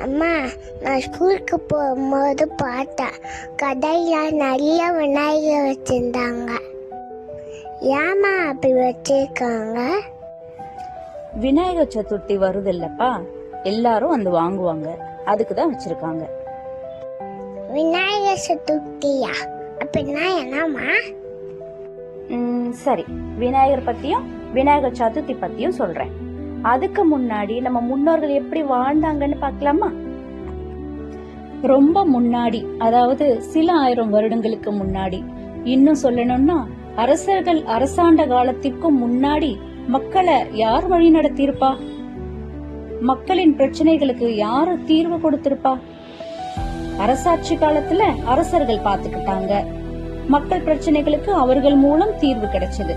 அம்மா நான் ஸ்கூலுக்கு போகும்போது பார்த்தேன். கடையில் நிறைய விநாயகர் வச்சுருந்தாங்க. ஏம்மா அப்படி வச்சிருக்காங்க? விநாயகர் சதுர்த்தி வருது இல்லப்பா எல்லாரும் வந்து வாங்குவாங்க. அதுக்கு தான் வச்சிருக்காங்க. விநாயகர் சதுர்த்தியா? அப்படின்னா என்னம்மா? சரி. விநாயகர் பத்தியும் விநாயகர் சதுர்த்தி பத்தியும் சொல்றேன். அதுக்கு முன்னாடி நம்ம முன்னோர்கள் எப்படி வாழ்ந்தாங்கன்னு பார்க்கலாமா? ரொம்ப முன்னாடி அதாவது சில ஆயிரம் வருடங்களுக்கு முன்னாடி இன்னும் சொல்லணும்னா அரசர்கள் அரசாண்ட காலத்திற்கும் முன்னாடி மக்களை யார் வழி நடத்தியிருப்பா? மக்களின் பிரச்சனைகளுக்கு யாரு தீர்வு கொடுத்திருப்பா? அரசாட்சி காலத்துல அரசர்கள் பாத்துக்கிட்டாங்க மக்கள் பிரச்சனைகளுக்கு அவர்கள் மூலம் தீர்வு கிடைச்சது.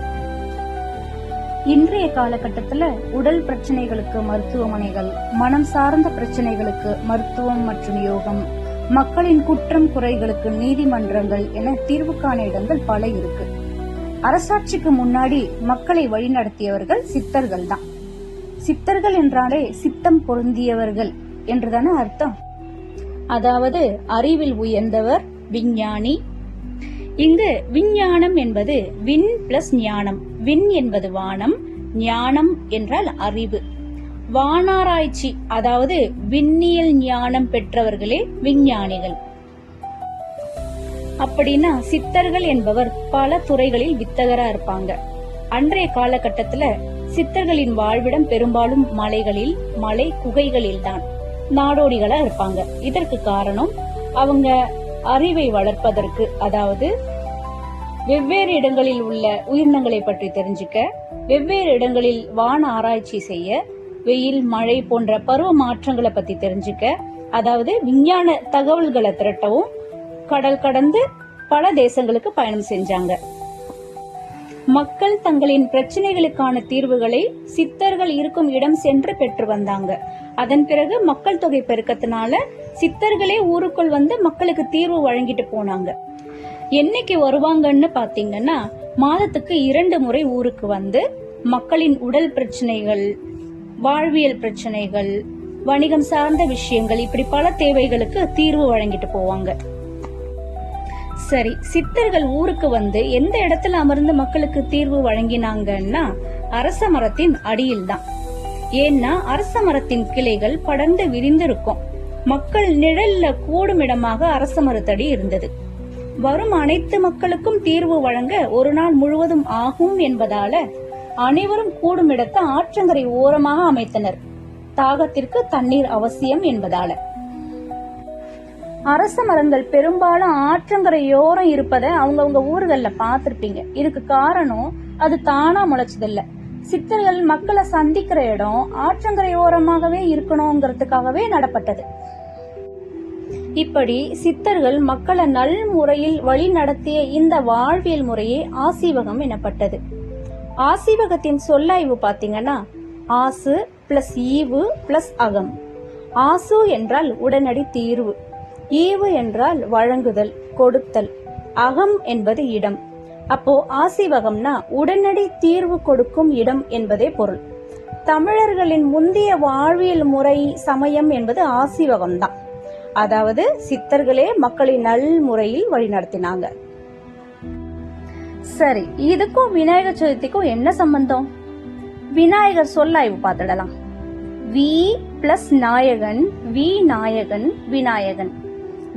இன்றைய காலகட்டத்துல உடல் பிரச்சனைகளுக்கு மருத்துவமனைகள் மனம் சார்ந்த பிரச்சனைகளுக்கு மருத்துவம் மற்றும் யோகம் மக்களின் குற்றம் குறைகளுக்கு நீதிமன்றங்கள் என தீர்வுக்கான இடங்கள் பல இருக்கு. அரசாட்சிக்கு முன்னாடி மக்களை வழிநடத்தியவர்கள் சித்தர்கள் தான். சித்தர்கள் என்றாலே சித்தம் பொருந்தியவர்கள் என்றுதானே அர்த்தம்? அதாவது அறிவில் உயர்ந்தவர் விஞ்ஞானி இங்கு விஞ்ஞானம் என்பது விண் பிளஸ் ஞானம். விண் என்பது வானம் ஞானம் என்றால் அறிவு. வானாராய்ச்சி அதாவது விண்ணியல் ஞானம் பெற்றவர்களே விஞ்ஞானிகள். அப்படின்னா சித்தர்கள் என்பவர் பல துறைகளில் வித்தகரா இருப்பாங்க. அன்றைய காலகட்டத்துல சித்தர்களின் வாழ்விடம் பெரும்பாலும் மலைகளில் மலை குகைகளில் தான் நாடோடிகளா இருப்பாங்க. இதற்கு காரணம் அவங்க அறிவை வளர்ப்பதற்கு அதாவது வெவ்வேறு இடங்களில் உள்ள உயிரினங்களை பற்றி தெரிஞ்சுக்க வெவ்வேறு இடங்களில் வான ஆராய்ச்சி செய்ய வெயில் மழை போன்ற பருவ மாற்றங்களை பத்தி தெரிஞ்சுக்க அதாவது விஞ்ஞான தகவல்களை திரட்டவும் கடல் கடந்து பல தேசங்களுக்கு பயணம் செஞ்சாங்க. மக்கள் தங்களின் பிரச்சனைகளுக்கான தீர்வுகளை சித்தர்கள் இருக்கும் இடம் சென்று பெற்று வந்தாங்க. அதன் பிறகு மக்கள் தொகை பெருக்கத்தினால சித்தர்களே ஊருக்குள் வந்து மக்களுக்கு தீர்வு வழங்கிட்டு போனாங்க. என்னைக்கு வருவாங்கன்னு பாத்தீங்கன்னா மாதத்துக்கு இரண்டு முறை ஊருக்கு வந்து மக்களின் உடல் பிரச்சனைகள் வாழ்வியல் பிரச்சனைகள் வணிகம் சார்ந்த விஷயங்கள் இப்படி பல தேவைகளுக்கு தீர்வு வழங்கிட்டு போவாங்க. சரி சித்தர்கள் ஊருக்கு வந்து எந்த இடத்துல அமர்ந்து மக்களுக்கு தீர்வு வழங்கினாங்கன்னா அரச மரத்தின் அடியில் தான் ஏன்னா அரச மரத்தின் கிளைகள் படர்ந்து விரிந்திருக்கும். மக்கள் நிழல்ல கூடும் இடமாக அரச மரத்தடி இருந்தது. வரும் அனைத்து மக்களுக்கும் தீர்வு வழங்க ஒரு நாள் முழுவதும் ஆகும் என்பதால அனைவரும் கூடும் இடத்தை ஆற்றங்கரை ஓரமாக அமைத்தனர். தாகத்திற்கு தண்ணீர் அவசியம் என்பதால. அரச மரங்கள் பெரும்பாலும் ஆற்றங்கரையோரம் இருப்பதை அவங்கவுங்க ஊர்களில் பார்த்துருப்பீங்க. இதுக்கு காரணம் அது தானா முளைச்சதில்ல. சித்தர்கள் மக்களை சந்திக்கிற இடம் ஆற்றங்கரையோரமாகவே இருக்கணுங்கிறதுக்காகவே நடப்பட்டது. இப்படி சித்தர்கள் மக்களை நல் முறையில் வழி நடத்திய இந்த வாழ்வியல் முறையே ஆசீவகம் எனப்பட்டது. ஆசீவகத்தின் சொல்லாய்வு பார்த்தீங்கன்னா ஆசு பிளஸ் ஈவு பிளஸ் அகம். ஆசு என்றால் உடனடி தீர்வு. ஈவு என்றால் வழங்குதல் கொடுத்தல். அகம் என்பது இடம். அப்போ ஆசீவகம்னா உடனடி தீர்வு கொடுக்கும் இடம் என்பதே பொருள். தமிழர்களின் முந்தைய வாழ்வியல் முறை சமயம் என்பது ஆசீவகம் தான் அதாவது சித்தர்களே மக்களை நல் முறையில் வழிநடத்தினாங்க. சரி இதுக்கும் விநாயகர் சதுர்த்திக்கும் என்ன சம்பந்தம்? விநாயகர் சொல்லாய்வு பார்த்துடலாம். வி பிளஸ் நாயகன் வி நாயகன் விநாயகன்.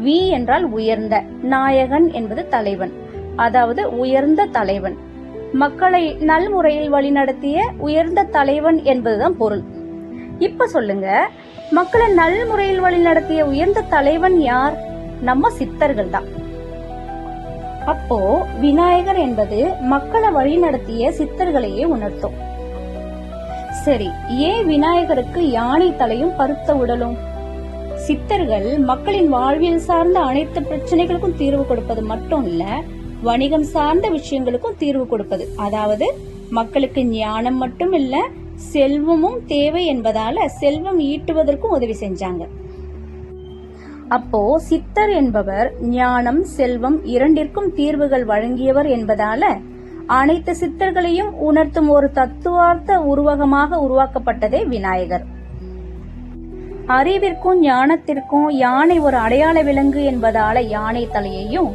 வி என்றால் உயர்ந்த நாயகன் என்பது தலைவன். அதாவது உயர்ந்த தலைவன். மக்களை நல்முறையில் வழிநடத்திய உயர்ந்த தலைவன் என்பதுதான் பொருள். இப்ப சொல்லுங்க. மக்களை நல்முறையில் வழிநடத்திய உயர்ந்த தலைவன் யார்? நம்ம சித்தர்கள் தான். அப்போ விநாயகர் என்பது மக்களை வழிநடத்திய சித்தர்களையே உணர்த்தும். சரி ஏன் விநாயகருக்கு யானை தலையும் பருத்த உடலும்? சித்தர்கள் மக்களின் வாழ்வியல் சார்ந்த அனைத்து பிரச்சனைகளுக்கும் தீர்வு கொடுப்பது மட்டும் இல்ல வணிகம் சார்ந்த விஷயங்களுக்கும் தீர்வு கொடுப்பது. அதாவது மக்களுக்கு ஞானம் மட்டும் இல்ல செல்வமும் தேவை என்பதால செல்வம் ஈட்டுவதற்கும் உதவி செஞ்சாங்க. அப்போ சித்தர் என்பவர் ஞானம் செல்வம் இரண்டிற்கும் தீர்வுகள் வழங்கியவர் என்பதால அனைத்து சித்தர்களையும் உணர்த்தும் ஒரு தத்துவார்த்த உருவகமாக உருவாக்கப்பட்டதே விநாயகர். அறிவிற்கும் ஞானத்திற்கும் யானை ஒரு அடையாள விலங்கு என்பதால யானை தலையையும்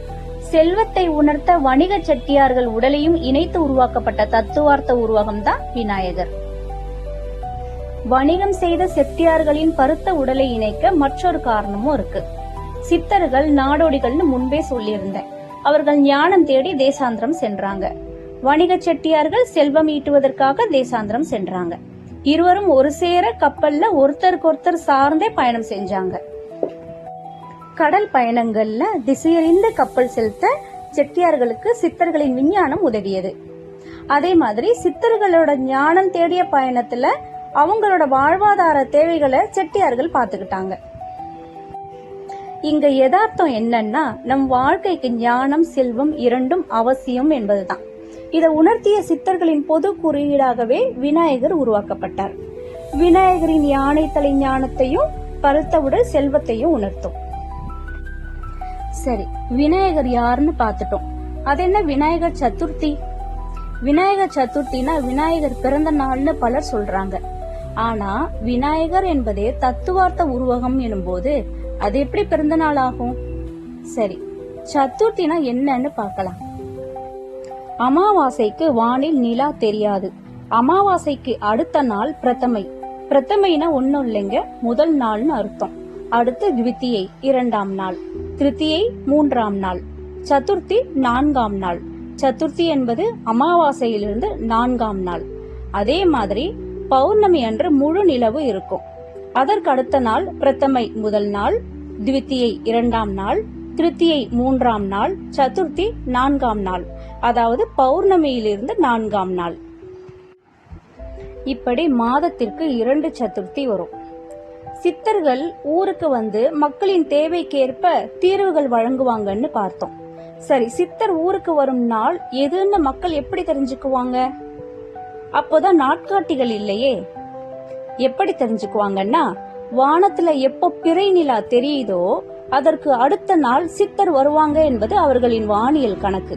செல்வத்தை உணர்த்த வணிக செட்டியார்கள் உடலையும் இணைத்து உருவாக்கப்பட்ட தத்துவார்த்த உருவகம் தான் விநாயகர். வணிகம் செய்த செட்டியார்களின் பருத்த உடலை இணைக்க மற்றொரு காரணமும் இருக்கு. சித்தர்கள் நாடோடிகள்னு முன்பே சொல்லியிருந்தேன். அவர்கள் ஞானம் தேடி தேசாந்திரம் சென்றாங்க. வணிக செட்டியார்கள் செல்வம் ஈட்டுவதற்காக தேசாந்திரம் சென்றாங்க. இருவரும் ஒரு சேர கப்பல்ல ஒருத்தருக்கொருத்தர் சார்ந்தே பயணம் செஞ்சாங்க. கடல் பயணங்கள்ல திசையறிந்த கப்பல் செலுத்த செட்டியார்களுக்கு சித்தர்களின் விஞ்ஞானம் உதவியது. அதே மாதிரி சித்தர்களோட ஞானம் தேடிய பயணத்துல அவங்களோட வாழ்வாதார தேவைகளை செட்டியார்கள் பார்த்துக்கிட்டாங்க. இங்க யதார்த்தம் என்னன்னா நம் வாழ்க்கைக்கு ஞானம் செல்வம் இரண்டும் அவசியம் என்பதுதான். இதை உணர்த்திய சித்தர்களின் பொது குறியீடாகவே விநாயகர் உருவாக்கப்பட்டார். விநாயகரின் யானை தலை ஞானத்தையும் பருத்தவுடல் செல்வத்தையும் உணர்த்தும். சரி விநாயகர் யாருன்னு பார்த்துட்டோம். அது என்ன விநாயகர் சதுர்த்தி? விநாயகர் சதுர்த்தினா விநாயகர் பிறந்த நாள்னு பலர் சொல்றாங்க. ஆனா விநாயகர் என்பதே தத்துவார்த்த உருவகம் எனும்போது அது எப்படி பிறந்த நாள் ஆகும் சரி சதுர்த்தினா என்னன்னு பார்க்கலாம். அமாவாசைக்கு வானில் நிலா தெரியாது. அமாவாசைக்கு அடுத்த நாள் பிரதமை. பிரதமைனா ஒன்னும் இல்லைங்க முதல் நாள்னு அர்த்தம். அடுத்து த்வித்தியை இரண்டாம் நாள். திருத்தியை மூன்றாம் நாள். சதுர்த்தி நான்காம் நாள். சதுர்த்தி என்பது அமாவாசையிலிருந்து நான்காம் நாள். அதே மாதிரி பௌர்ணமி அன்று முழு நிலவு இருக்கும். அதற்கு அடுத்த நாள் பிரதமை முதல் நாள் திவித்தியை இரண்டாம் நாள் திருத்தியை மூன்றாம் நாள் சதுர்த்தி நான்காம் நாள் அதாவது பௌர்ணமியிலிருந்து நான்காம் நாள். இப்படி மாதத்திற்கு இரண்டு சதுர்த்தி வரும். சித்தர்கள் ஊருக்கு வந்து மக்களின் தேவைக்கேற்ப தீர்வுகள் வழங்குவாங்கன்னு பார்த்தோம். சரி சித்தர் ஊருக்கு வரும் நாள் எதுன்னு மக்கள் எப்படி தெரிஞ்சுக்குவாங்க? அப்போதான் நாட்காட்டிகள் இல்லையே. எப்படி தெரிஞ்சுக்குவாங்கன்னா வானத்துல எப்போ பிறை நிலா தெரியுதோ அதற்கு அடுத்த நாள் சித்தர் வருவாங்க என்பது அவர்களின் வானியல் கணக்கு.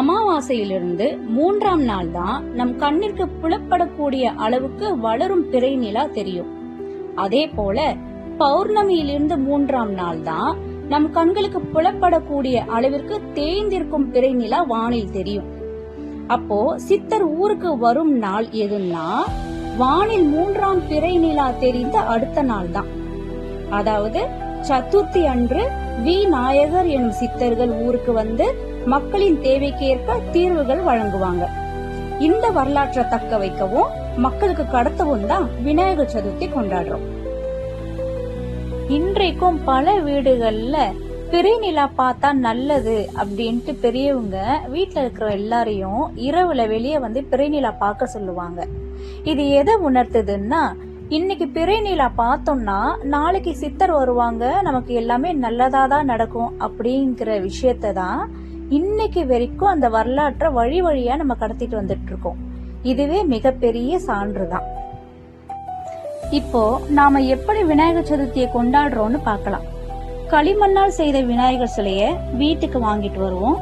அமாவாசையிலிருந்து மூன்றாம் நாள் தான் நம் கண்ணிற்கு புலப்படக்கூடிய அளவுக்கு வளரும் பிறை நிலா தெரியும். அதே போல பௌர்ணமியிலிருந்து மூன்றாம் நாள் தான் நம் கண்களுக்கு புலப்படக்கூடிய அளவிற்கு தேய்ந்திருக்கும் பிறை நிலா வானில் தெரியும். அப்போ சித்தர் ஊருக்கு வரும் நாள் எதுன்னா வானில் மூன்றாம் பிறை நிலா தெரிந்த அடுத்த நாள் தான். அதாவது சதுர்த்தி அன்று வி. நாயகர் எனும் சித்தர்கள் ஊருக்கு வந்து மக்களின் தேவைக்கேற்ப தீர்வுகள் வழங்குவாங்க. இந்த வரலாற்றை தக்க வைக்கவும் மக்களுக்கு கடத்தவும் தான் விநாயகர் சதுர்த்தி கொண்டாடுறோம். இன்றைக்கும் பல வீடுகள்ல பிறை நிலா பார்த்தா நல்லது அப்படின்ட்டு பெரியவங்க வீட்டில் இருக்கிற எல்லாரையும் இரவுல வெளியே வந்து பிறை நிலா பார்க்க சொல்லுவாங்க. இது எதை உணர்த்துதுன்னா இன்னைக்கு பிறை நிலா பார்த்தோம்னா நாளைக்கு சித்தர் வருவாங்க நமக்கு எல்லாமே நல்லதா தான் நடக்கும் அப்படிங்கிற விஷயத்தை தான் இன்னைக்கு வரைக்கும் அந்த வரலாற்றை வழி வழியா நம்ம கடத்திட்டு வந்துட்டு இருக்கோம். இதுவே மிகப்பெரிய சான்று தான். இப்போ நாம எப்படி விநாயகர் சதுர்த்தியை கொண்டாடுறோம்னு பார்க்கலாம். களிமண்ணால் செய்த விநாயகர் சிலைய வீட்டுக்கு வாங்கிட்டு வருவோம்.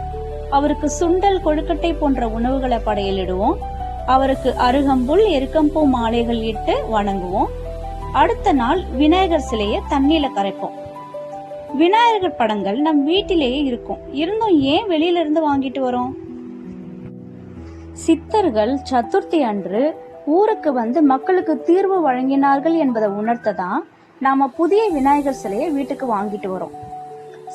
அவருக்கு சுண்டல் கொழுக்கட்டை போன்ற உணவுகளை படையலிடுவோம். அவருக்கு அருகம்புல் எருக்கம்பூ மாலைகள் இட்டு வணங்குவோம். அடுத்த நாள் விநாயகர் சிலைய தண்ணியில கரைப்போம். விநாயகர் படங்கள் நம் வீட்டிலேயே இருக்கும். இருந்தும் ஏன் வெளியில இருந்து வாங்கிட்டு வரோம்? சித்தர்கள் சதுர்த்தி அன்று ஊருக்கு வந்து மக்களுக்கு தீர்வு வழங்கினார்கள் என்பதை உணர்த்ததான் நாம புதிய விநாயகர் சிலையை வீட்டுக்கு வாங்கிட்டு வரோம்.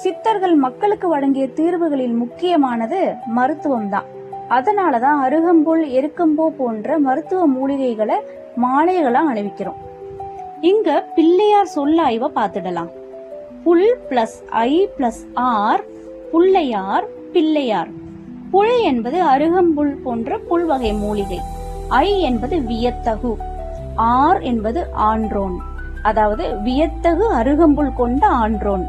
சித்தர்கள் மக்களுக்கு வழங்கிய தீர்வுகளில் முக்கியமானது மருத்துவம் தான் அதனாலதான் அருகம்புல் எருக்கம்போ போன்ற மருத்துவ மூலிகைகளை மாலைகளா அணிவிக்கிறோம். இங்க பிள்ளையார் சொல்லாய்வை பார்த்துடலாம். புல் பிளஸ் ஐ பிளஸ் ஆர் புள்ளையார் பிள்ளையார். புல் என்பது அருகம்புல் போன்ற புல் வகை மூலிகை. ஐ என்பது வியத்தகு. ஆர் என்பது ஆன்றோன் அதாவது வியத்தகு அருகம்புல் கொண்ட ஆன்றோன்.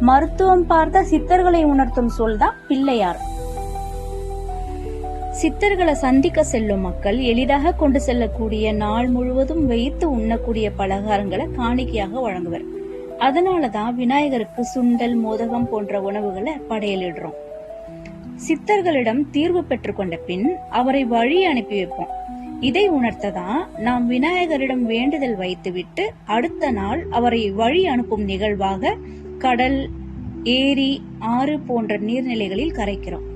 மருத்துவம் பார்த்த சித்தர்களை உணர்த்தும் சொல் தான் பிள்ளையார். சித்தர்களை சந்திக்க செல்லும் மக்கள் எளிதாக கொண்டு செல்லக்கூடிய நாள் முழுவதும் வைத்து உண்ணக்கூடிய பலகாரங்களை காணிக்கையாக வழங்குவர். அதனாலதான் விநாயகருக்கு சுண்டல் மோதகம் போன்ற உணவுகளை படையலிடுறோம். சித்தர்களிடம் தீர்வு பெற்றுக்கொண்ட பின் அவரை வழி அனுப்பி வைப்போம். இதை உணர்த்ததான் நாம் விநாயகரிடம் வேண்டுதல் வைத்துவிட்டு அடுத்த நாள் அவரை வழி அனுப்பும் நிகழ்வாக கடல் ஏரி ஆறு போன்ற நீர்நிலைகளில் கரைக்கிறோம்.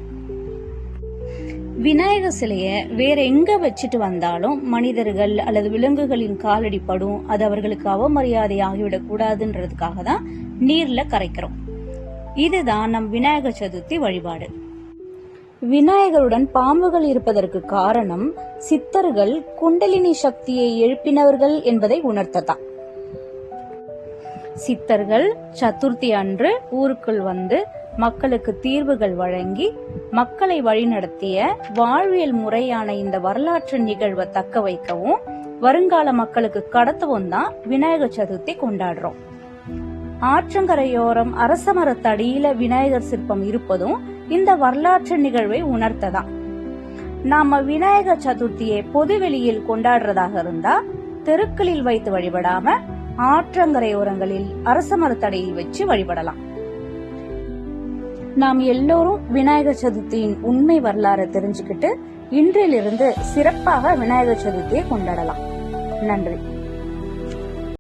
விநாயகர் சிலைய வேற எங்க வச்சுட்டு வந்தாலும் மனிதர்கள் அல்லது விலங்குகளின் காலடி படும் அது அவர்களுக்கு அவமரியாதை ஆகிவிடக் கூடாதுன்றதுக்காக தான் நீர்ல கரைக்கிறோம். இதுதான் நம் விநாயகர் சதுர்த்தி வழிபாடு. விநாயகருடன் பாம்புகள் இருப்பதற்கு காரணம் சித்தர்கள் குண்டலினி சக்தியை எழுப்பினவர்கள் என்பதை உணர்த்ததான் சித்தர்கள் சதுர்த்தி அன்று ஊருக்குள் வந்து மக்களுக்கு தீர்வுகள் வழங்கி மக்களை வழிநடத்திய வாழ்வியல் முறையான இந்த வரலாற்று நிகழ்வை தக்க வைக்கவும் வருங்கால மக்களுக்கு கடத்தவும் தான் விநாயகர் சதுர்த்தி கொண்டாடுறோம். ஆற்றங்கரையோரம் அரச மரத்தடியில விநாயகர் சிற்பம் இருப்பதும் இந்த வரலாற்று நிகழ்வை உணர்த்ததான் நாம விநாயகர் சதுர்த்தியை பொதுவெளியில் கொண்டாடுறதாக இருந்தா தெருக்களில் வைத்து வழிபடாம ஆற்றங்கரையோரங்களில் அரச மரத்தடியில் வச்சு வழிபடலாம். நாம் எல்லோரும் விநாயகர் சதுர்த்தியின் உண்மை வரலாறை தெரிஞ்சுக்கிட்டு இன்றிலிருந்து சிறப்பாக விநாயகர் சதுர்த்தியை கொண்டாடலாம். நன்றி.